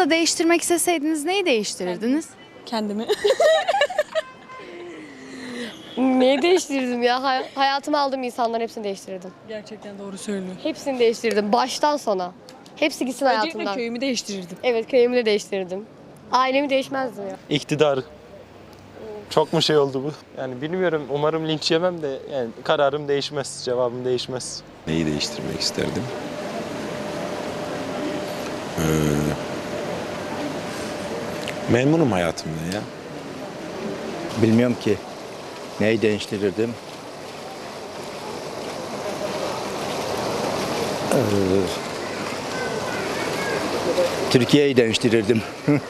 Hayatınızda değiştirmek isteseydiniz neyi değiştirirdiniz? Kendimi. Neyi değiştirdim ya? Hay- hayatıma aldığım insanların hepsini değiştirdim. Gerçekten doğru söylüyor. Hepsini değiştirdim. Baştan sona. Hepsi gitsin Öncelikle hayatımdan. köyümü değiştirirdim. Evet köyümü de değiştirdim. Ailemi değişmezdim ya. İktidar. Çok mu şey oldu bu? Yani bilmiyorum. Umarım linç yemem de yani kararım değişmez. Cevabım değişmez. Neyi değiştirmek isterdim? Ee, memnunum hayatımda ya. Bilmiyorum ki. Neyi değiştirirdim? Ee, Türkiye'yi değiştirirdim.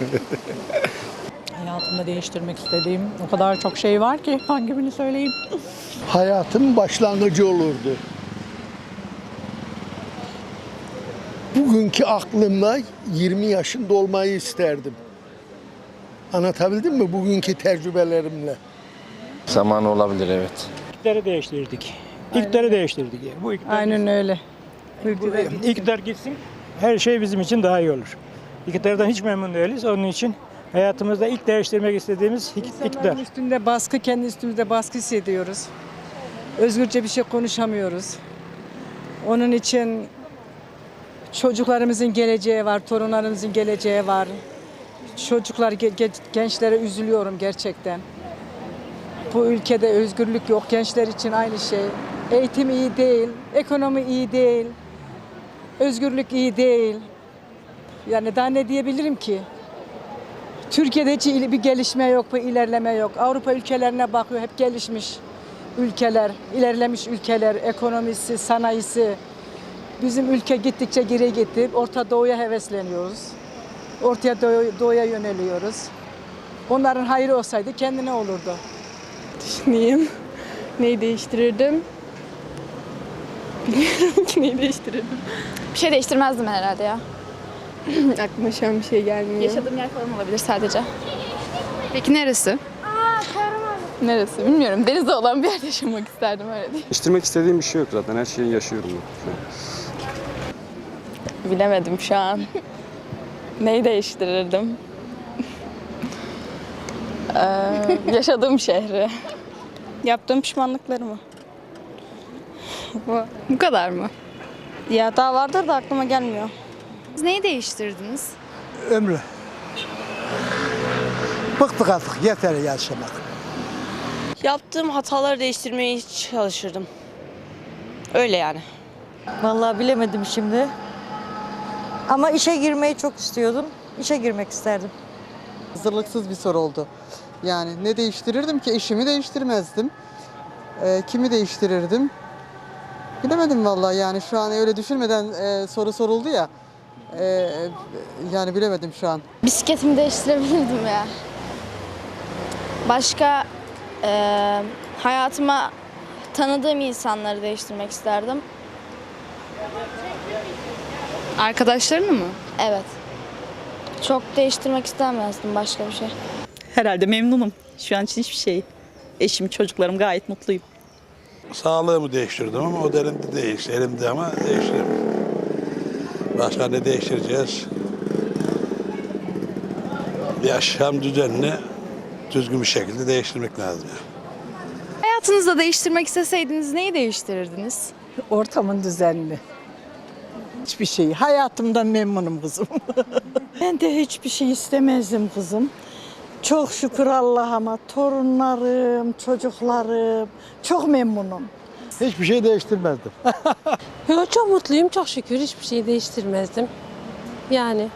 Hayatımda değiştirmek istediğim o kadar çok şey var ki hangi birini söyleyeyim? hayatın başlangıcı olurdu. Bugünkü aklımla 20 yaşında olmayı isterdim. Anlatabildim mi bugünkü tecrübelerimle? Zaman olabilir evet. İktidarı değiştirdik. İktidarı değiştirdik. Bu iktidar, Aynen öyle. bu iktidar gitsin. Her şey bizim için daha iyi olur. İktidardan hiç memnun değiliz. Onun için hayatımızda ilk değiştirmek istediğimiz ik- iktidar. İnsanların üstünde baskı, kendi üstümüzde baskı hissediyoruz. Özgürce bir şey konuşamıyoruz. Onun için çocuklarımızın geleceği var, torunlarımızın geleceği var. Çocuklar, ge- ge- gençlere üzülüyorum gerçekten. Bu ülkede özgürlük yok. Gençler için aynı şey. Eğitim iyi değil, ekonomi iyi değil, özgürlük iyi değil. Yani daha ne diyebilirim ki? Türkiye'de hiç bir gelişme yok, bir ilerleme yok. Avrupa ülkelerine bakıyor, hep gelişmiş ülkeler, ilerlemiş ülkeler, ekonomisi, sanayisi. Bizim ülke gittikçe geri gitti. Orta Doğu'ya hevesleniyoruz. Orta Doğu- Doğu'ya yöneliyoruz. Onların hayrı olsaydı kendine olurdu. Düşüneyim. Neyi değiştirirdim? Bilmiyorum ki neyi değiştirirdim. Bir şey değiştirmezdim herhalde ya. Aklıma şu an bir şey gelmiyor. Yaşadığım yer falan olabilir sadece. Peki neresi? Neresi bilmiyorum. Denizde olan bir yerde yaşamak isterdim öyle değil. Değiştirmek istediğim bir şey yok zaten. Her şeyi yaşıyorum. Bilemedim şu an. Neyi değiştirirdim? Ee, yaşadığım şehri. Yaptığım pişmanlıklarımı. Bu kadar mı? Ya daha vardır da aklıma gelmiyor. Siz neyi değiştirdiniz? Ömrü. Bıktık artık yeter yaşamak. Yaptığım hataları değiştirmeye çalışırdım. Öyle yani. Vallahi bilemedim şimdi. Ama işe girmeyi çok istiyordum. İşe girmek isterdim. Hazırlıksız bir soru oldu. Yani ne değiştirirdim ki? Eşimi değiştirmezdim. Ee, kimi değiştirirdim? Bilemedim vallahi yani şu an öyle düşünmeden e, soru soruldu ya. E, yani bilemedim şu an. Bisikletimi değiştirebilirdim ya. Başka eee, hayatıma tanıdığım insanları değiştirmek isterdim. Arkadaşlarını mı? Evet. Çok değiştirmek istemezdim başka bir şey. Herhalde memnunum. Şu an için hiçbir şey. Eşim, çocuklarım gayet mutluyum. Sağlığımı değiştirdim ama o derinde değil. Elimde ama değiştirdim. Başka ne değiştireceğiz? Yaşam düzenini düzgün bir şekilde değiştirmek lazım. Hayatınızda değiştirmek isteseydiniz neyi değiştirirdiniz? Ortamın düzenli. Hiçbir şey. Hayatımdan memnunum kızım. ben de hiçbir şey istemezdim kızım. Çok şükür Allah'ıma torunlarım, çocuklarım çok memnunum. Hiçbir şey değiştirmezdim. çok mutluyum çok şükür hiçbir şey değiştirmezdim. Yani